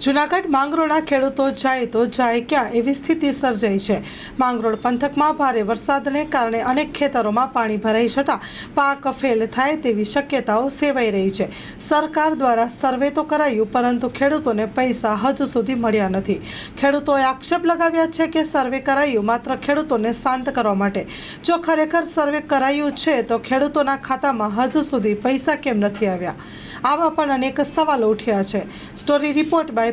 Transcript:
જુનાગઢ માંગરોળના ખેડૂતો જાય તો જાય ક્યાં એવી સ્થિતિ સર્જાઈ છે? માંગરોળ પંથકમાં ભારે વરસાદને કારણે અનેક ખેતરોમાં પાણી ભરાઈ જતાં પાક ફેલ થાય તેવી શક્યતાઓ સેવાઈ રહી છે. સરકાર દ્વારા સર્વે તો કરાયું, પરંતુ ખેડૂતોને પૈસા હજુ સુધી મળ્યા નથી. ખેડૂતોએ આક્ષેપ લગાવ્યા છે કે સર્વે કરાયું માત્ર ખેડૂતોને શાંત કરવા માટે. જો ખરેખર સર્વે કરાયું છે, તો ખેડૂતોના ખાતામાં હજુ સુધી પૈસા કેમ નથી આવ્યા? આવા પણ અનેક સવાલો ઉઠ્યા છે. Story report by